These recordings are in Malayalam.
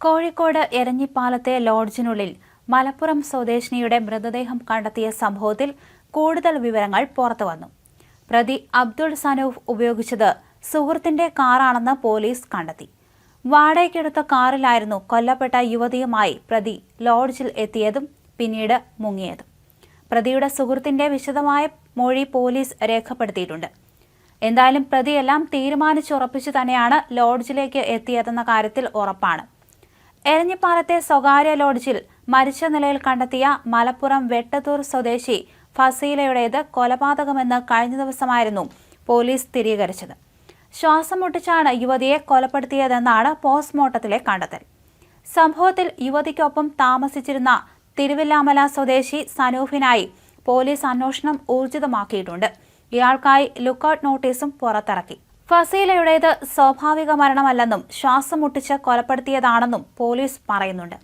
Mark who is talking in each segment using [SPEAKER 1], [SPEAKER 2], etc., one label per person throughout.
[SPEAKER 1] കോഴിക്കോട് എരഞ്ഞിപ്പാലത്തെ ലോഡ്ജിനുള്ളിൽ മലപ്പുറം സ്വദേശിനിയുടെ മൃതദേഹം കണ്ടെത്തിയ സംഭവത്തിൽ കൂടുതൽ വിവരങ്ങൾ പുറത്തുവന്നു പ്രതി അബ്ദുൾ സനൂഫ് ഉപയോഗിച്ചത് സുഹൃത്തിന്റെ കാറാണെന്ന് പോലീസ് കണ്ടെത്തി. വാടകയ്ക്കെടുത്ത കാറിലായിരുന്നു കൊല്ലപ്പെട്ട യുവതിയുമായി പ്രതി ലോഡ്ജിൽ എത്തിയതും പിന്നീട് മുങ്ങിയതും. പ്രതിയുടെ സുഹൃത്തിന്റെ വിശദമായ മൊഴി പോലീസ് രേഖപ്പെടുത്തിയിട്ടുണ്ട്. എന്തായാലും പ്രതിയെല്ലാം തീരുമാനിച്ചുറപ്പിച്ചു തന്നെയാണ് ലോഡ്ജിലേക്ക് എത്തിയതെന്ന കാര്യത്തിൽ ഉറപ്പാണ്. എരഞ്ഞിപ്പാലത്തെ സ്വകാര്യ ലോഡ്ജിൽ മരിച്ച നിലയിൽ കണ്ടെത്തിയ മലപ്പുറം വെട്ടത്തൂർ സ്വദേശി ഫസീലയുടേത് കൊലപാതകമെന്ന് കഴിഞ്ഞ ദിവസമായിരുന്നു പോലീസ് സ്ഥിരീകരിച്ചത്. ശ്വാസം മുട്ടിച്ചാണ് യുവതിയെ കൊലപ്പെടുത്തിയതെന്നാണ് പോസ്റ്റ്മോർട്ടത്തിലെ കണ്ടെത്തൽ. സംഭവത്തിൽ യുവതിക്കൊപ്പം താമസിച്ചിരുന്ന തിരുവില്ലാമല സ്വദേശി സനൂഫിനായി പോലീസ് അന്വേഷണം ഊർജിതമാക്കിയിട്ടുണ്ട്. ഇയാൾക്കായി ലുക്കൌട്ട് നോട്ടീസും പുറത്തിറക്കി. ഫസീലയുടേത് സ്വാഭാവിക മരണമല്ലെന്നും ശ്വാസം മുട്ടിച്ച് കൊലപ്പെടുത്തിയതാണെന്നും പോലീസ് പറയുന്നുണ്ട്.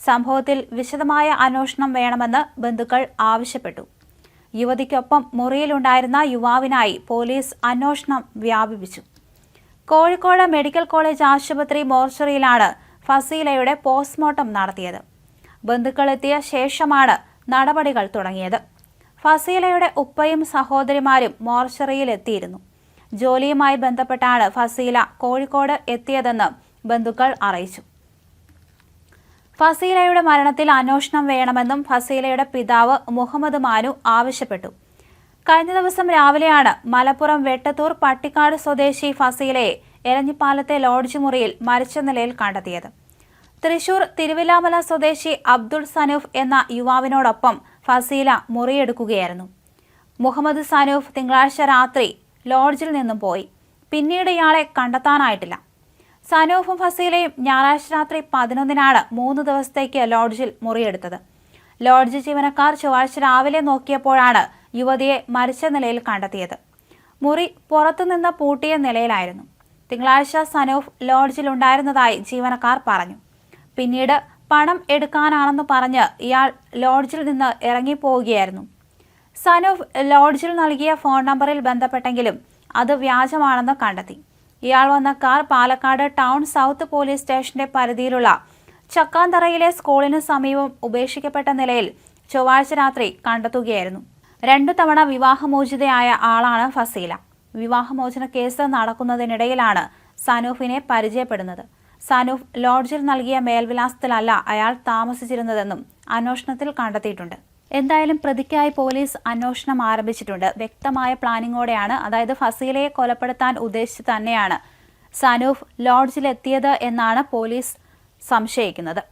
[SPEAKER 1] സംഭവത്തിൽ വിശദമായ അന്വേഷണം വേണമെന്ന് ബന്ധുക്കൾ ആവശ്യപ്പെട്ടു. യുവതിക്കൊപ്പം മുറിയിലുണ്ടായിരുന്ന യുവാവിനായി പോലീസ് അന്വേഷണം വ്യാപിപ്പിച്ചു. കോഴിക്കോട് മെഡിക്കൽ കോളേജ് ആശുപത്രി മോർച്ചറിയിലാണ് ഫസീലയുടെ പോസ്റ്റ്മോർട്ടം നടത്തിയത്. ബന്ധുക്കളെത്തിയ ശേഷമാണ് നടപടികൾ തുടങ്ങിയത്. ഫസീലയുടെ ഉപ്പയും സഹോദരിമാരും മോർച്ചറിയിൽ എത്തിയിരുന്നു ജോലിയുമായി ബന്ധപ്പെട്ടാണ് ഫസീല കോഴിക്കോട് എത്തിയതെന്ന് ബന്ധുക്കൾ അറിയിച്ചു. ഫസീലയുടെ മരണത്തിൽ അന്വേഷണം വേണമെന്നും ഫസീലയുടെ പിതാവ് മുഹമ്മദ് മാനു ആവശ്യപ്പെട്ടു. കഴിഞ്ഞ ദിവസം രാവിലെയാണ് മലപ്പുറം വെട്ടത്തൂർ പട്ടിക്കാട് സ്വദേശി ഫസീലയെ എരഞ്ഞിപ്പാലത്തെ ലോഡ്ജ് മുറിയിൽ മരിച്ച നിലയിൽ കണ്ടെത്തിയത്. തൃശൂർ തിരുവില്ലാമല സ്വദേശി അബ്ദുൾ സനൂഫ് എന്ന യുവാവിനോടൊപ്പം ഫസീല മുറിയെടുക്കുകയായിരുന്നു. മുഹമ്മദ് സനൂഫ് തിങ്കളാഴ്ച രാത്രി ലോഡ്ജിൽ നിന്നും പോയി. പിന്നീട് ഇയാളെ കണ്ടെത്താനായിട്ടില്ല. സനൂഫും ഫസീലയും ഞായറാഴ്ച രാത്രി പതിനൊന്നിനാണ് മൂന്ന് ദിവസത്തേക്ക് ലോഡ്ജിൽ മുറിയെടുത്തത്. ലോഡ്ജ് ജീവനക്കാർ ചൊവ്വാഴ്ച രാവിലെ നോക്കിയപ്പോഴാണ് യുവതിയെ മരിച്ച നിലയിൽ കണ്ടെത്തിയത്. മുറി പുറത്തുനിന്ന് പൂട്ടിയ നിലയിലായിരുന്നു. തിങ്കളാഴ്ച സനൂഫ് ലോഡ്ജിൽ ഉണ്ടായിരുന്നതായി ജീവനക്കാർ പറഞ്ഞു. പിന്നീട് പണം എടുക്കാനാണെന്ന് പറഞ്ഞ് ഇയാൾ ലോഡ്ജിൽ നിന്ന് ഇറങ്ങിപ്പോവുകയായിരുന്നു. സനൂഫ് ലോഡ്ജിൽ നൽകിയ ഫോൺ നമ്പറിൽ ബന്ധപ്പെട്ടെങ്കിലും അത് വ്യാജമാണെന്ന് കണ്ടെത്തി. ഇയാൾ വന്ന car Palakkad town south police സ്റ്റേഷന്റെ പരിധിയിലുള്ള ചക്കാന്തറയിലെ സ്കൂളിന് സമീപം ഉപേക്ഷിക്കപ്പെട്ട നിലയിൽ ചൊവ്വാഴ്ച രാത്രി കണ്ടെത്തുകയായിരുന്നു. രണ്ടു തവണ വിവാഹമോചിതയായ ആളാണ് ഫസീല. വിവാഹമോചന കേസ് നടക്കുന്നതിനിടയിലാണ് സനൂഫിനെ പരിചയപ്പെടുന്നത്. സനൂഫ് ലോഡ്ജിൽ നൽകിയ മേൽവിലാസത്തിലല്ല അയാൾ താമസിച്ചിരുന്നതെന്നും അന്വേഷണത്തിൽ കണ്ടെത്തിയിട്ടുണ്ട്. എന്തായാലും പ്രതിക്കായി പോലീസ് അന്വേഷണം ആരംഭിച്ചിട്ടുണ്ട്. വ്യക്തമായ പ്ലാനിങ്ങോടെയാണ് അതായത് ഫസീലയെ കൊലപ്പെടുത്താൻ ഉദ്ദേശിച്ച് തന്നെയാണ് സനൂഫ് ലോഡ്ജിലെത്തിയത് എന്നാണ് പോലീസ് സംശയിക്കുന്നത്.